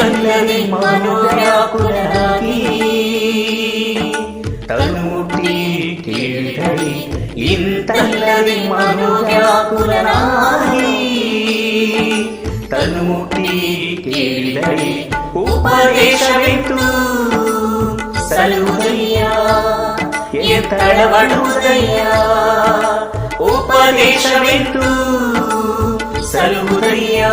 కన్నది మనురాకురాగి తనుటి కీడలి ఇంతల్లది మనురాకురాగి తనుటి కీడలి ఉపదేశవిತು సలుదయ్యా ఎత్తడవడుదయ్యా. ఉపదేశవిತು సలుదయ్యా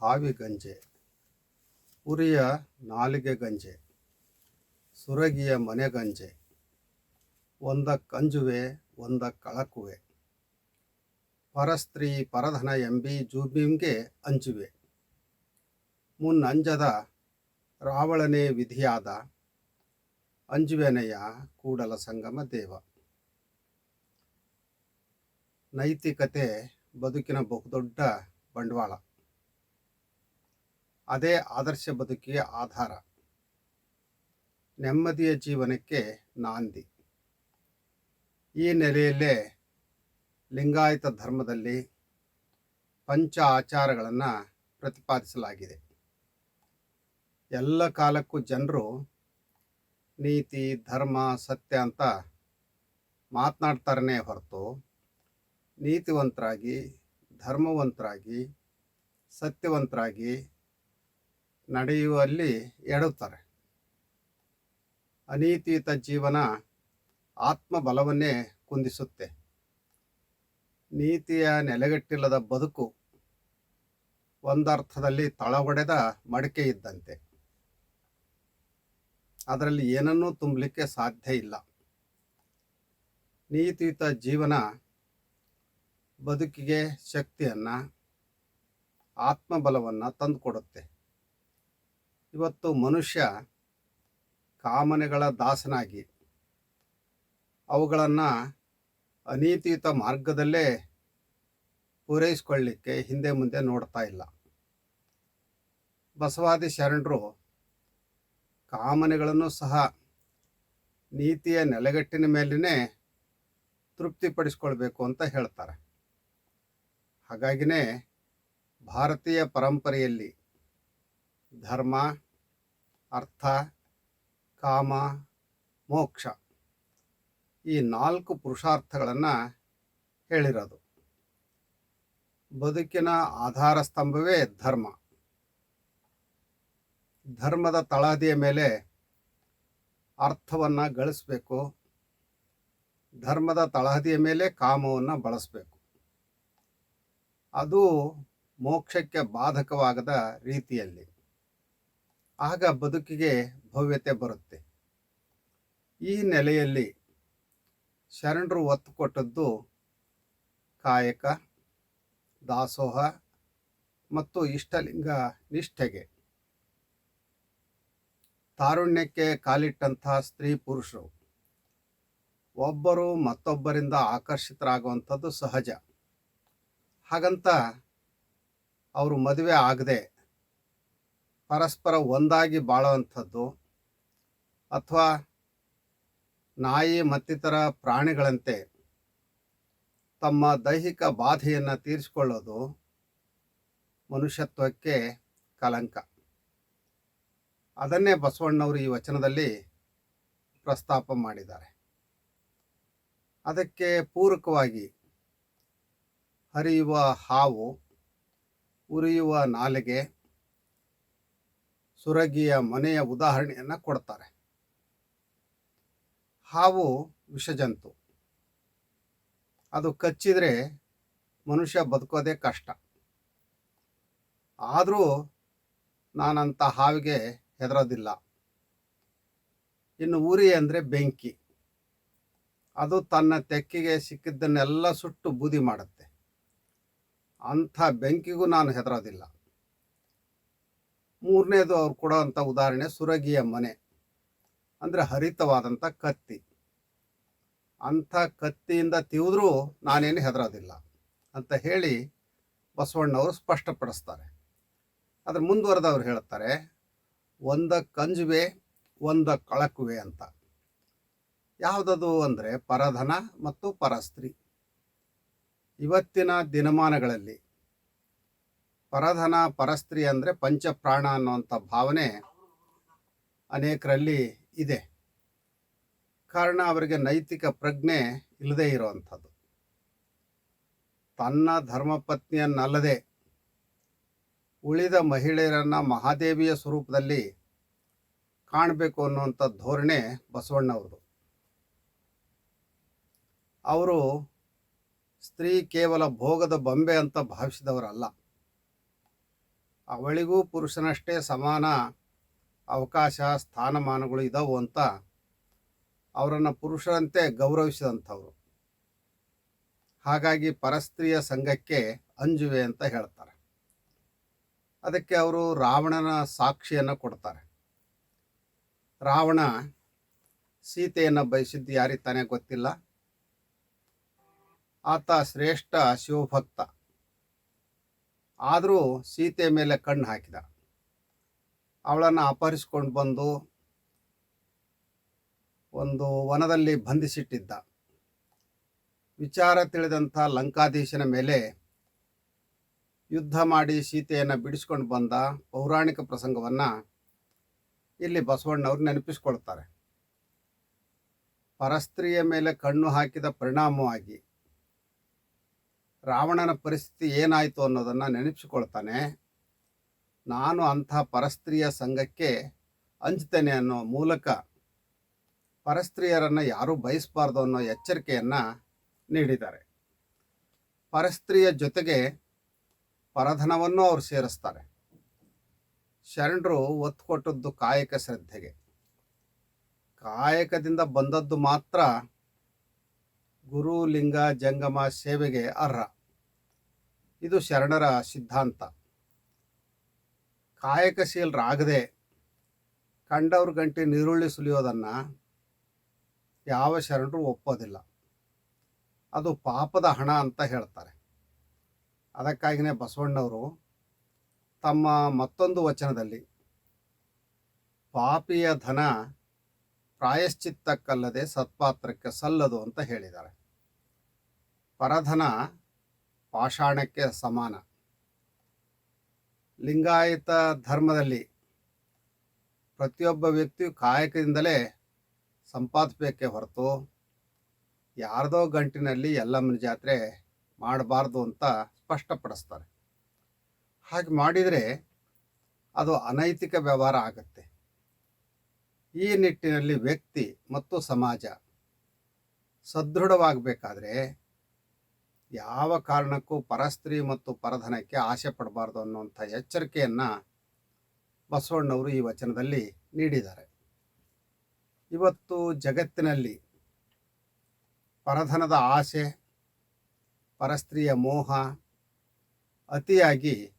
ಹಾವಿ ಗಂಜೆ, ಉರಿಯ ನಾಲಿಗೆ ಗಂಜೆ, ಸುರಗಿಯ ಮನೆ ಗಂಜೆ, ಒಂದ ಕಂಜುವೆ, ಒಂದ ಕಳಕುವೆ. ಪರಸ್ತ್ರೀ ಪರಧನ ಎಂಬಿ ಜೂಬಿಂಗೆ ಅಂಜುವೆ. ಮುನ್ನಂಜದ ರಾವಳನೇ ವಿಧಿಯಾದ ಅಂಜುವೆನೆಯ ಕೂಡಲ ಸಂಗಮ ದೇವ. ನೈತಿಕತೆ ಬದುಕಿನ ಬಹುದೊಡ್ಡ ಬಂಡವಾಳ. ಅದೇ ಆದರ್ಶ ಬದುಕಿಗೆ ಆಧಾರ. ನೆಮ್ಮದಿಯ ಜೀವನಕ್ಕೆ ನಾಂದಿ. ಈ ನೆಲೆಯಲ್ಲೇ ಲಿಂಗಾಯತ ಧರ್ಮದಲ್ಲಿ ಪಂಚ ಆಚಾರಗಳನ್ನು ಪ್ರತಿಪಾದಿಸಲಾಗಿದೆ. ಎಲ್ಲ ಕಾಲಕ್ಕೂ ಜನರು ನೀತಿ, ಧರ್ಮ, ಸತ್ಯ ಅಂತ ಮಾತನಾಡ್ತಾರನೇ ಹೊರತು ನೀತಿವಂತರಾಗಿ, ಧರ್ಮವಂತರಾಗಿ, ಸತ್ಯವಂತರಾಗಿ ನಡೆಯುವಲ್ಲಿ ಎಡುತ್ತಾರೆ ಅನೀತಿಯುತ ಜೀವನ ಆತ್ಮಬಲವನ್ನೇ ಕುಂದಿಸುತ್ತೆ. ನೀತಿಯ ನೆಲೆಗಟ್ಟಿಲ್ಲದ ಬದುಕು ಒಂದರ್ಥದಲ್ಲಿ ತಳವಡೆದ ಮಡಿಕೆ ಇದ್ದಂತೆ. ಅದರಲ್ಲಿ ಏನನ್ನೂ ತುಂಬಲಿಕ್ಕೆ ಸಾಧ್ಯ ಇಲ್ಲ. ನೀತಿಯುತ ಜೀವನ ಬದುಕಿಗೆ ಶಕ್ತಿಯನ್ನು, ಆತ್ಮಬಲವನ್ನು ತಂದುಕೊಡುತ್ತೆ. ಇವತ್ತು ಮನುಷ್ಯ ಕಾಮನೆಗಳ ದಾಸನಾಗಿ ಅವುಗಳನ್ನು ಅನೀತಿಯುತ ಮಾರ್ಗದಲ್ಲೇ ಪೂರೈಸಿಕೊಳ್ಳಿಕ್ಕೆ ಹಿಂದೆ ಮುಂದೆ ನೋಡ್ತಾ ಇಲ್ಲ. ಬಸವಾದಿ ಶರಣರು ಕಾಮನೆಗಳನ್ನು ಸಹ ನೀತಿಯ ನೆಲೆಗಟ್ಟಿನ ಮೇಲೇ ತೃಪ್ತಿಪಡಿಸ್ಕೊಳ್ಬೇಕು ಅಂತ ಹೇಳ್ತಾರೆ. ಹಾಗಾಗಿನೇ ಭಾರತೀಯ ಪರಂಪರೆಯಲ್ಲಿ ಧರ್ಮ, ಅರ್ಥ, ಕಾಮ, ಮೋಕ್ಷ. ಈ ನಾಲ್ಕು ಪುರುಷಾರ್ಥಗಳನ್ನು ಹೇಳಿರೋದು. ಬದುಕಿನ ಆಧಾರ ಸ್ತಂಭವೇ ಧರ್ಮ. ಧರ್ಮದ ತಳಹದಿಯ ಮೇಲೆ ಅರ್ಥವನ್ನು ಗಳಿಸಬೇಕು. ಧರ್ಮದ ತಳಹದಿಯ ಮೇಲೆ ಕಾಮವನ್ನು ಬಳಸಬೇಕು. ಅದು ಮೋಕ್ಷಕ್ಕೆ ಬಾಧಕವಾಗದ ರೀತಿಯಲ್ಲಿ. ಆಗ ಬದುಕಿಗೆ ಭವ್ಯತೆ ಬರುತ್ತೆ. ಈ ನೆಲೆಯಲ್ಲಿ ಶರಣರು ಒತ್ತು ಕೊಟ್ಟದ್ದು ಕಾಯಕ, ದಾಸೋಹ ಮತ್ತು ಇಷ್ಟಲಿಂಗ ನಿಷ್ಠೆಗೆ. ತಾರುಣ್ಯಕ್ಕೆ ಕಾಲಿಟ್ಟಂತಹ ಸ್ತ್ರೀ ಪುರುಷರು. ಒಬ್ಬರು ಮತ್ತೊಬ್ಬರಿಂದ ಆಕರ್ಷಿತರಾಗುವಂಥದ್ದು ಸಹಜ. ಹಾಗಂತ ಅವರು ಮದುವೆ ಆಗದೆ ಪರಸ್ಪರ ಒಂದಾಗಿ ಬಾಳುವಂಥದ್ದು ಅಥವಾ ನಾಯಿ ಮತ್ತಿತರ ಪ್ರಾಣಿಗಳಂತೆ ತಮ್ಮ ದೈಹಿಕ ಬಾಧೆಯನ್ನು ತೀರಿಸಿಕೊಳ್ಳೋದು ಮನುಷ್ಯತ್ವಕ್ಕೆ ಕಲಂಕ. ಅದನ್ನೇ ಬಸವಣ್ಣವರು ಈ ವಚನದಲ್ಲಿ ಪ್ರಸ್ತಾಪ ಮಾಡಿದ್ದಾರೆ. ಅದಕ್ಕೆ ಪೂರಕವಾಗಿ ಹರಿಯುವ ಹಾವು, ಉರಿಯುವ ನಾಲಿಗೆ ಸುರಗಿಯ ಮನೆಯ ಉದಾಹರಣೆಯನ್ನು ಕೊಡ್ತಾರೆ. ಹಾವು ವಿಷಜಂತು. ಅದು ಕಚ್ಚಿದರೆ ಮನುಷ್ಯ ಬದುಕೋದೇ ಕಷ್ಟ. ಆದರೂ ನಾನಂಥ ಹಾವಿಗೆ ಹೆದರೋದಿಲ್ಲ. ಇನ್ನು ಉರಿ ಅಂದರೆ ಬೆಂಕಿ. ಅದು ತನ್ನ ತೆಕ್ಕಿಗೆ ಸಿಕ್ಕಿದ್ದನ್ನೆಲ್ಲ ಸುಟ್ಟು ಬೂದಿ ಮಾಡುತ್ತೆ. ಅಂಥ ಬೆಂಕಿಗೂ ನಾನು ಹೆದರೋದಿಲ್ಲ. ಮೂರನೇದು ಅವ್ರು ಕೊಡೋವಂಥ ಉದಾಹರಣೆ ಸುರಗಿಯ ಮನೆ. ಅಂದರೆ ಹರಿತವಾದಂಥ ಕತ್ತಿ. ಅಂಥ ಕತ್ತಿಯಿಂದ ತಿವಿದ್ರೂ ನಾನೇನು ಹೆದರೋದಿಲ್ಲ. ಅಂತ ಹೇಳಿ ಬಸವಣ್ಣವರು ಸ್ಪಷ್ಟಪಡಿಸ್ತಾರೆ. ಅದ್ರ ಮುಂದುವರೆದವ್ರು ಹೇಳ್ತಾರೆ, ಒಂದ ಕಂಜುವೆ, ಒಂದ ಕಳಕುವೆ ಅಂತ. ಯಾವುದದು ಅಂದರೆ ಪರಧನ ಮತ್ತು ಪರಸ್ತ್ರೀ. ಇವತ್ತಿನ ದಿನಮಾನಗಳಲ್ಲಿ ಪರಧನ ಪರಸ್ತ್ರೀ ಅಂದರೆ ಪಂಚಪ್ರಾಣ ಅನ್ನುವಂಥ ಭಾವನೆ ಅನೇಕರಲ್ಲಿ ಇದೆ. ಕಾರಣ ಅವರಿಗೆ ನೈತಿಕ ಪ್ರಜ್ಞೆ ಇಲ್ಲದೇ ಇರುವಂಥದ್ದು. ತನ್ನ ಧರ್ಮಪತ್ನಿಯನ್ನಲ್ಲದೆ ಉಳಿದ ಮಹಿಳೆಯರನ್ನು ಮಹಾದೇವಿಯ ಸ್ವರೂಪದಲ್ಲಿ ಕಾಣಬೇಕು ಅನ್ನುವಂಥ ಧೋರಣೆ ಬಸವಣ್ಣವ್ರದ್ದು. ಅವರು ಸ್ತ್ರೀ ಕೇವಲ ಭೋಗದ ಬೊಂಬೆ ಅಂತ ಭಾವಿಸಿದವರಲ್ಲ. ಅವಳಿಗೂ ಪುರುಷನಷ್ಟೇ ಸಮಾನ ಅವಕಾಶ, ಸ್ಥಾನಮಾನಗಳು ಇದ್ದಾವು ಅಂತ ಅವರನ್ನು ಪುರುಷರಂತೆ ಗೌರವಿಸಿದಂಥವ್ರು. ಹಾಗಾಗಿ ಪರಸ್ತ್ರೀಯ ಸಂಘಕ್ಕೆ ಅಂಜುವೆ ಅಂತ ಹೇಳ್ತಾರೆ. ಅದಕ್ಕೆ ಅವರು ರಾವಣನ ಸಾಕ್ಷಿಯನ್ನು ಕೊಡ್ತಾರೆ. ರಾವಣ ಸೀತೆಯನ್ನು ಬಯಸಿದ್ದು ಯಾರಿಗೆ ತಾನೇ ಗೊತ್ತಿಲ್ಲ. ಆತ ಶ್ರೇಷ್ಠ ಶಿವಭಕ್ತ. ಆದರೂ ಸೀತೆ ಮೇಲೆ ಕಣ್ಣು ಹಾಕಿದ. ಅವಳನ್ನು ಅಪಹರಿಸ್ಕೊಂಡು ಬಂದು ಒಂದು ವನದಲ್ಲಿ ಬಂಧಿಸಿಟ್ಟಿದ್ದ. ವಿಚಾರ ತಿಳಿದಂಥ ಲಂಕಾಧೀಶನ ಮೇಲೆ ಯುದ್ಧ ಮಾಡಿ ಸೀತೆಯನ್ನು ಬಿಡಿಸ್ಕೊಂಡು ಬಂದ ಪೌರಾಣಿಕ ಪ್ರಸಂಗವನ್ನು ಇಲ್ಲಿ ಬಸವಣ್ಣವ್ರು ನೆನಪಿಸ್ಕೊಳ್ತಾರೆ. ಪರಸ್ತ್ರೀಯ ಮೇಲೆ ಕಣ್ಣು ಹಾಕಿದ ಪರಿಣಾಮವಾಗಿ ರಾವಣನ ಪರಿಸ್ಥಿತಿ ಏನಾಯಿತು ಅನ್ನೋದನ್ನು ನೆನಪಿಸಿಕೊಳ್ತಾನೆ. ನಾನು ಅಂಥ ಪರಸ್ತ್ರೀಯ ಸಂಘಕ್ಕೆ ಹಂಚ್ತೇನೆ ಅನ್ನೋ ಮೂಲಕ ಪರಸ್ತ್ರೀಯರನ್ನು ಯಾರೂ ಬಯಸಬಾರ್ದು ಅನ್ನೋ ಎಚ್ಚರಿಕೆಯನ್ನು ನೀಡಿದ್ದಾರೆ. ಪರಸ್ತ್ರೀಯ ಜೊತೆಗೆ ಪರಧನವನ್ನು ಅವರು ಸೇರಿಸ್ತಾರೆ. ಶರಣರು ಒತ್ತು ಕೊಟ್ಟದ್ದು ಕಾಯಕ ಶ್ರದ್ಧೆಗೆ. ಕಾಯಕದಿಂದ ಬಂದದ್ದು ಮಾತ್ರ ಗುರು, ಲಿಂಗ, ಜಂಗಮ ಸೇವೆಗೆ ಅರ್ಹ. ಇದು ಶರಣರ ಸಿದ್ಧಾಂತ. ಕಾಯಕಶೀಲರಾಗದೆ ಕಂಡವ್ರ ಗಂಟೆ ನೀರುಳ್ಳಿ ಸುಲಿಯೋದನ್ನು ಯಾವ ಶರಣರು ಒಪ್ಪೋದಿಲ್ಲ. ಅದು ಪಾಪದ ಹಣ ಅಂತ ಹೇಳ್ತಾರೆ. ಅದಕ್ಕಾಗಿಯೇ ಬಸವಣ್ಣವರು ತಮ್ಮ ಮತ್ತೊಂದು ವಚನದಲ್ಲಿ ಪಾಪಿಯ ಧನ ಪ್ರಾಯಶ್ಚಿತ್ತಕ್ಕಲ್ಲದೆ ಸತ್ಪಾತ್ರಕ್ಕೆ ಸಲ್ಲದು ಅಂತ ಹೇಳಿದ್ದಾರೆ. ಪರಧನ ಪಾಷಾಣಕ್ಕೆ ಸಮಾನ. ಲಿಂಗಾಯತ ಧರ್ಮದಲ್ಲಿ ಪ್ರತಿಯೊಬ್ಬ ವ್ಯಕ್ತಿಯು ಕಾಯಕದಿಂದಲೇ ಸಂಪಾದಿಸಬೇಕೆ ಹೊರತು ಯಾರದೋ ಗಂಟಿನಲ್ಲಿ ಎಲ್ಲಮ್ಮನ ಜಾತ್ರೆ ಮಾಡಬಾರ್ದು ಅಂತ ಸ್ಪಷ್ಟಪಡಿಸ್ತಾರೆ. ಹಾಗೆ ಮಾಡಿದರೆ ಅದು ಅನೈತಿಕ ವ್ಯವಹಾರ ಆಗುತ್ತೆ. ಈ ನಿಟ್ಟಿನಲ್ಲಿ ವ್ಯಕ್ತಿ ಮತ್ತು ಸಮಾಜ ಸದೃಢವಾಗಬೇಕಾದ್ರೆ ಯಾವ ಕಾರಣಕ್ಕೂ ಪರಸ್ತ್ರೀ ಮತ್ತು ಪರಧನಕ್ಕೆ ಆಸೆ ಪಡಬಾರ್ದು ಅನ್ನುವಂಥ ಎಚ್ಚರಿಕೆಯನ್ನು ಬಸವಣ್ಣವರು ಈ ವಚನದಲ್ಲಿ ನೀಡಿದ್ದಾರೆ. ಇವತ್ತು ಜಗತ್ತಿನಲ್ಲಿ ಪರಧನದ ಆಸೆ, ಪರಸ್ತ್ರೀಯ ಮೋಹ ಅತಿಯಾಗಿ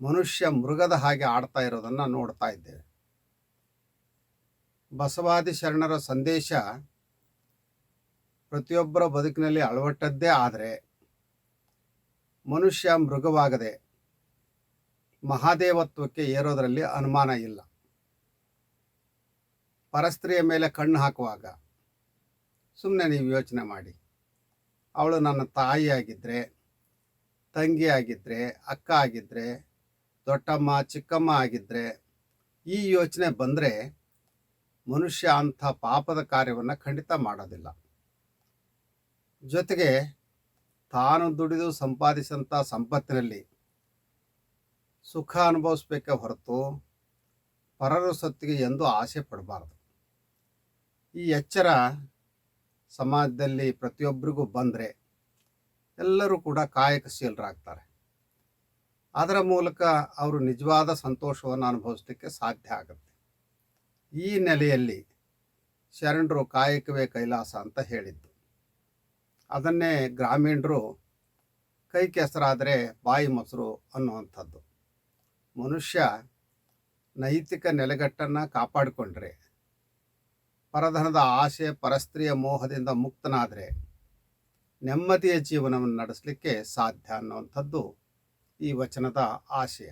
ಮನುಷ್ಯ ಮೃಗದ ಹಾಗೆ ಆಡ್ತಾ ಇರೋದನ್ನು ನೋಡ್ತಾ ಇದ್ದೇವೆ. ಬಸವಾದಿ ಶರಣರ ಸಂದೇಶ ಪ್ರತಿಯೊಬ್ಬರ ಬದುಕಿನಲ್ಲಿ ಅಳವಟ್ಟದ್ದೇ ಆದರೆ ಮನುಷ್ಯ ಮೃಗವಾಗದೆ ಮಹಾದೇವತ್ವಕ್ಕೆ ಏರೋದರಲ್ಲಿ ಅನುಮಾನ ಇಲ್ಲ. ಪರಸ್ತ್ರೀಯ ಮೇಲೆ ಕಣ್ಣು ಹಾಕುವಾಗ ಸುಮ್ಮನೆ ನೀವು ಯೋಚನೆ ಮಾಡಿ. ಅವಳು ನನ್ನ ತಾಯಿ ಆಗಿದ್ದರೆ ತಂಗಿ ಆಗಿದ್ದರೆ ಅಕ್ಕ ಆಗಿದ್ದರೆ ದೊಡ್ಡಮ್ಮ, ಚಿಕ್ಕಮ್ಮ ಆಗಿದ್ದರೆ ಈ ಯೋಚನೆ ಬಂದರೆ ಮನುಷ್ಯ ಅಂಥ ಪಾಪದ ಕಾರ್ಯವನ್ನು ಖಂಡಿತ ಮಾಡೋದಿಲ್ಲ. ಜೊತೆಗೆ ತಾನು ದುಡಿದು ಸಂಪಾದಿಸಿದಂಥ ಸಂಪತ್ತಿನಲ್ಲಿ ಸುಖ ಅನುಭವಿಸ್ಬೇಕೇ ಹೊರತು ಪರರ ಸೊತ್ತಿಗೆ ಎಂದು ಆಸೆ ಪಡಬಾರ್ದು. ಈ ಎಚ್ಚರ ಸಮಾಜದಲ್ಲಿ ಪ್ರತಿಯೊಬ್ಬರಿಗೂ ಬಂದರೆ ಎಲ್ಲರೂ ಕೂಡ ಕಾಯಕಶೀಲರಾಗ್ತಾರೆ. ಅದರ ಮೂಲಕ ಅವರು ನಿಜವಾದ ಸಂತೋಷವನ್ನು ಅನುಭವಿಸಲಿಕ್ಕೆ ಸಾಧ್ಯ ಆಗುತ್ತೆ. ಈ ನೆಲೆಯಲ್ಲಿ ಶರಣರು ಕಾಯಕವೇ ಕೈಲಾಸ ಅಂತ ಹೇಳಿದ್ದು. ಅದನ್ನೇ ಗ್ರಾಮೀಣರು ಕೈ ಕೆಸರಾದರೆ ಬಾಯಿ ಮೊಸರು ಅನ್ನುವಂಥದ್ದು. ಮನುಷ್ಯ ನೈತಿಕ ನೆಲೆಗಟ್ಟನ್ನು ಕಾಪಾಡಿಕೊಂಡ್ರೆ, ಪರಧನದ ಆಸೆ, ಪರಸ್ತ್ರೀಯ ಮೋಹದಿಂದ ಮುಕ್ತನಾದರೆ ನೆಮ್ಮದಿಯ ಜೀವನವನ್ನು ನಡೆಸಲಿಕ್ಕೆ ಸಾಧ್ಯ ಅನ್ನುವಂಥದ್ದು ಈ ವಚನದ ಆಶಯ.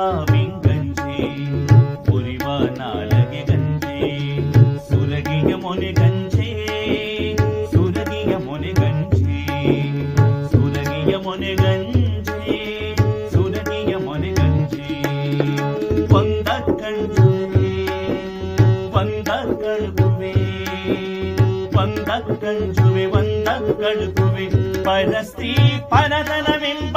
ಹರಿವಾಹ ಬಿಂಗಂಜೆ ಉರಿವ ನಾಲಗೆ ಗಂಜೆ ಸುರಗಿಯ ಮೊನೆ ಗಂಜೆ ಸುರಗಿಯ ಮೊನೆ ಗಂಜೆ ಸುರಗಿಯ ಮೊನೆ ಗಂಜೆ ಸುರಗಿಯ ಮೊನೆ ಗಂಜೆ ಒಂದ ಗಂಜೆ ಒಂದ ಗಳುವೆ ಒಂದ ಗಂಜುವೆ ಒಂದ ಗಳುವೆ ಪರಸ್ತ್ರೀ ಪರದನವೆಂಬ